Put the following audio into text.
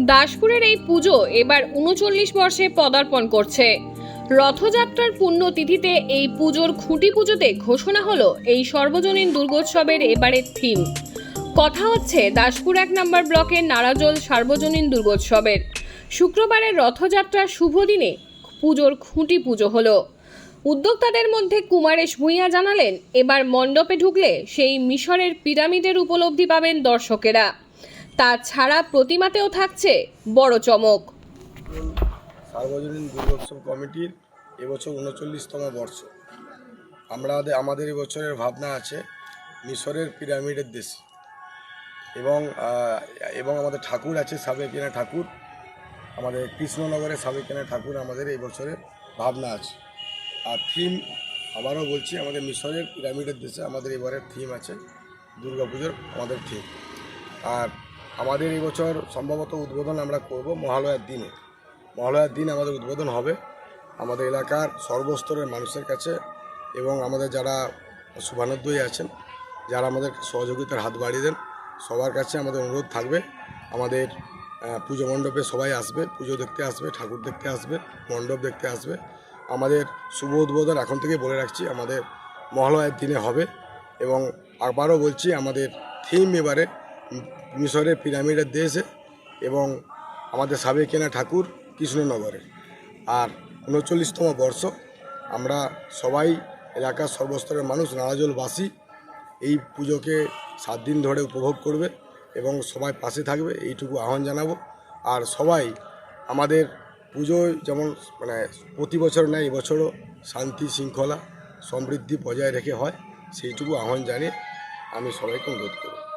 দাসপুরের এই পুজো এবার উনচল্লিশ বর্ষে পদার্পণ করছে। রথযাত্রার পুণ্যতিথিতে এই পুজোর খুঁটি পুজোতে ঘোষণা হলো এই সর্বজনীন দুর্গোৎসবের এবারের থিম। কথা হচ্ছে দাসপুর এক নম্বর ব্লকের নারাজল সার্বজনীন দুর্গোৎসবের। শুক্রবারের রথযাত্রার শুভ দিনে পুজোর খুঁটি পুজো হলো। উদ্যোক্তাদের মধ্যে কুমারেশ ভূঁইয়া জানালেন, এবার মণ্ডপে ঢুকলে সেই মিশরের পিরামিডের উপলব্ধি পাবেন দর্শকেরা। তাছাড়া প্রতিমাতেও থাকছে বড় চমক। সার্বজনীন দুর্গোৎসব কমিটির এবছর উনচল্লিশতম বর্ষ। আমরা আমাদের এবছরের ভাবনা আছে মিশরের পিরামিডের দেশ। এবং এবং আমাদের ঠাকুর আছে সাবেকিনা ঠাকুর। আমাদের কৃষ্ণনগরের সাবেকিনা ঠাকুর আমাদের এই বছরের ভাবনা আছে। আর থিম আবারও বলছি, আমাদের মিশরের পিরামিডের দেশে আমাদের এবারের থিম আছে দুর্গাপুজোর আমাদের থিম আর আমাদের এই বছর সম্ভবত উদ্বোধন আমরা করব মহালয়ার দিনে। মহালয়ার দিন আমাদের উদ্বোধন হবে আমাদের এলাকার সর্বস্তরের মানুষের কাছে এবং আমাদের যারা শুভানুদ্দয়ী আছেন, যারা আমাদের সহযোগিতার হাত বাড়িয়ে দেন, সবার কাছে আমাদের অনুরোধ থাকবে। আমাদের পুজো মণ্ডপে সবাই আসবে, পুজো দেখতে আসবে, ঠাকুর দেখতে আসবে, মণ্ডপ দেখতে আসবে। আমাদের শুভ উদ্বোধন এখন থেকে বলে রাখছি, আমাদের মহালয়ার দিনে হবে এবং আবারও বলছি, আমাদের থিম এবারে উম, মিশরের পিরামিডের দেশে এবং আমাদের সাবেকিনা ঠাকুর কৃষ্ণনগরে। আর উনচল্লিশতম বর্ষ আমরা সবাই এলাকার সর্বস্তরের মানুষ নারাজলবাসী এই পুজোকে সাত দিন ধরে উপভোগ করবে এবং সবাই পাশে থাকবে এইটুকু আহ্বান জানাব। আর সবাই আমাদের পুজোয় যেমন মানে প্রতি বছর নেয় এবছরও শান্তি শৃঙ্খলা সমৃদ্ধি বজায় রেখে হয় সেইটুকু আহ্বান জানিয়ে আমি সবাইকে অনুরোধ করব।